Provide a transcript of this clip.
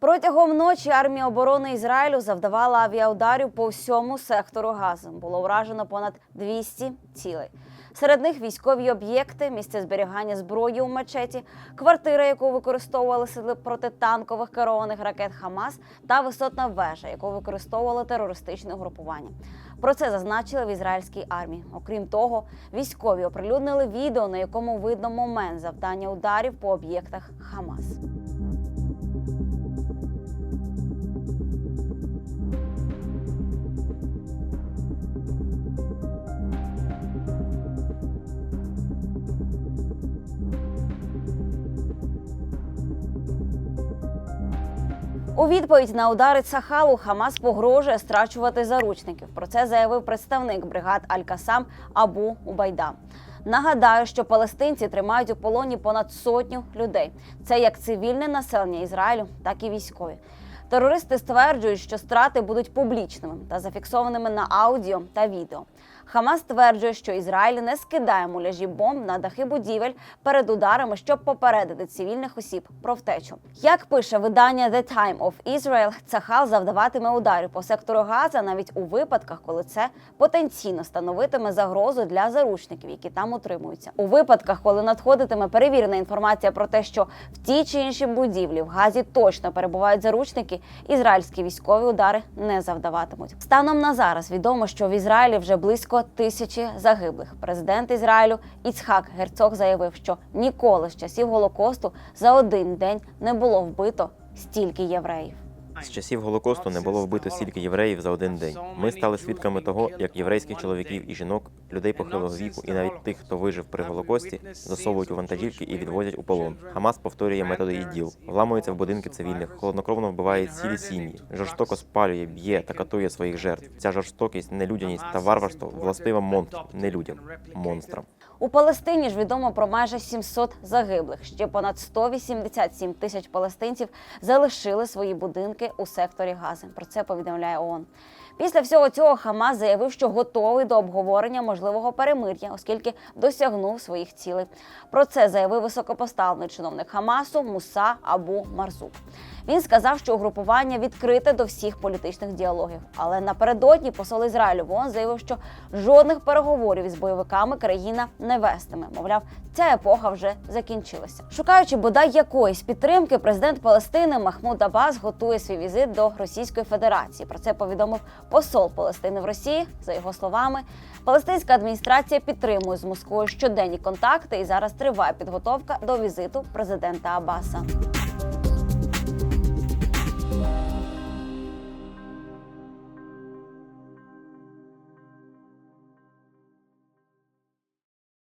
Протягом ночі армія оборони Ізраїлю завдавала авіаударів по всьому сектору Гази. Було вражено понад 200 цілей. Серед них військові об'єкти, місце зберігання зброї у мечеті, квартира, яку використовували сили протитанкових керованих ракет Хамас, та висотна вежа, яку використовували терористичне групування. Про це зазначили в ізраїльській армії. Окрім того, військові оприлюднили відео, на якому видно момент завдання ударів по об'єктах Хамас. У відповідь на удари Цахалу Хамас погрожує страчувати заручників. Про це заявив представник бригад Аль-Касам Абу Убайда. Нагадаю, що палестинці тримають у полоні понад сотню людей. Це як цивільне населення Ізраїлю, так і військові. Терористи стверджують, що страти будуть публічними та зафіксованими на аудіо та відео. Хамас стверджує, що Ізраїль не скидає муляжі бомб на дахи будівель перед ударами, щоб попередити цивільних осіб про втечу. Як пише видання The Time of Israel, Цахал завдаватиме ударів по сектору Газа навіть у випадках, коли це потенційно становитиме загрозу для заручників, які там утримуються. У випадках, коли надходитиме перевірена інформація про те, що в тій чи іншій будівлі в Газі точно перебувають заручники, ізраїльські військові удари не завдаватимуть. Станом на зараз відомо, що в Ізраїлі вже близько тисячі загиблих. Президент Ізраїлю Іцхак Герцог заявив, що ніколи з часів Голокосту за один день не було вбито стільки євреїв. З часів Голокосту не було вбито стільки євреїв за один день. Ми стали свідками того, як єврейських чоловіків і жінок, людей похилого віку і навіть тих, хто вижив при Голокості, засовують у вантажівки і відвозять у полон. Хамас повторює методи іділ, вламується в будинки цивільних, холоднокровно вбиває цілі сім'ї, жорстоко спалює, б'є та катує своїх жертв. Ця жорстокість, нелюдяність та варварство властива монстру, не людям, монстрам. У Палестині ж відомо про майже 700 загиблих. Ще понад 187 тисяч палестинців залишили свої будинки у секторі Гази. Про це повідомляє ООН. Після всього цього Хамас заявив, що готовий до обговорення можливого перемир'я, оскільки досягнув своїх цілей. Про це заявив високопоставлений чиновник Хамасу Муса Абу Марзук. Він сказав, що угрупування відкрите до всіх політичних діалогів. Але напередодні посол Ізраїлю в ООН заявив, що жодних переговорів із бойовиками країна не вестиме. Мовляв, ця епоха вже закінчилася. Шукаючи бодай якоїсь підтримки, президент Палестини Махмуд Аббас готує свій візит до Російської Федерації. Про це повідомив посол Палестини в Росії. За його словами, палестинська адміністрація підтримує з Москвою щоденні контакти, і зараз триває підготовка до візиту президента Аббаса.